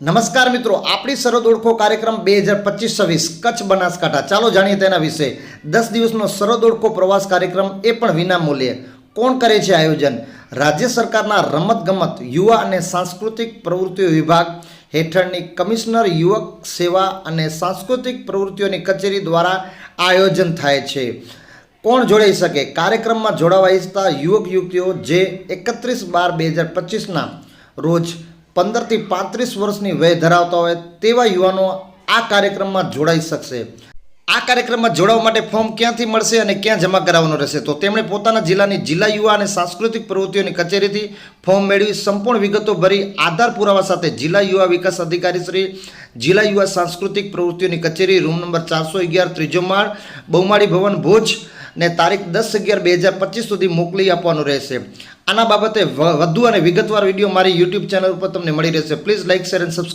નમસ્કાર મિત્રો, આપણી સરહદ ઓળખો કાર્યક્રમ બે હજાર પચીસ છવ્વીસ, કચ્છ બનાસકાંઠા. ચાલો જાણીએ તેના વિશે. દસ દિવસનો સરહદ ઓળખો પ્રવાસ કાર્યક્રમ એ પણ વિના મૂલ્યે કોણ કરે છે આયોજન? રાજ્ય સરકારના રમતગમત, યુવા અને સાંસ્કૃતિક પ્રવૃત્તિઓ વિભાગ હેઠળની કમિશનર યુવક સેવા અને સાંસ્કૃતિક પ્રવૃત્તિઓની કચેરી દ્વારા આયોજન થાય છે. કોણ જોડાઈ શકે? કાર્યક્રમમાં જોડાવા ઈચ્છતા યુવક યુવતીઓ જે એકત્રીસ બાર બે હજાર પચીસના રોજ પંદરથી પાંત્રીસ વર્ષની વય ધરાવતા હોય તેવા યુવાનો આ કાર્યક્રમમાં જોડાઈ શકશે. આ કાર્યક્રમમાં જોડાવા માટે ફોર્મ ક્યાંથી મળશે અને ક્યાં જમા કરાવવાનું રહેશે? તો તેમણે પોતાના જિલ્લાની જિલ્લા યુવા અને સાંસ્કૃતિક પ્રવૃત્તિઓની કચેરીથી ફોર્મ મેળવી સંપૂર્ણ વિગતો ભરી આધાર પુરાવા સાથે જિલ્લા યુવા વિકાસ અધિકારી શ્રી, જિલ્લા યુવા સાંસ્કૃતિક પ્રવૃત્તિઓની કચેરી રૂમ નંબર ચારસો અગિયાર ત્રીજો માળ, બહુમાળી ભવન ભુજ ને તારીખ દસ અગિયાર બે હજાર પચીસ સુધી મોકલી આપવાનું રહેશે. આના બાબતે વધુ અને વિગતવાર વીડિયો મારી યુટ્યુબ ચેનલ ઉપર તમને મળી રહેશે. Please like share and subscribe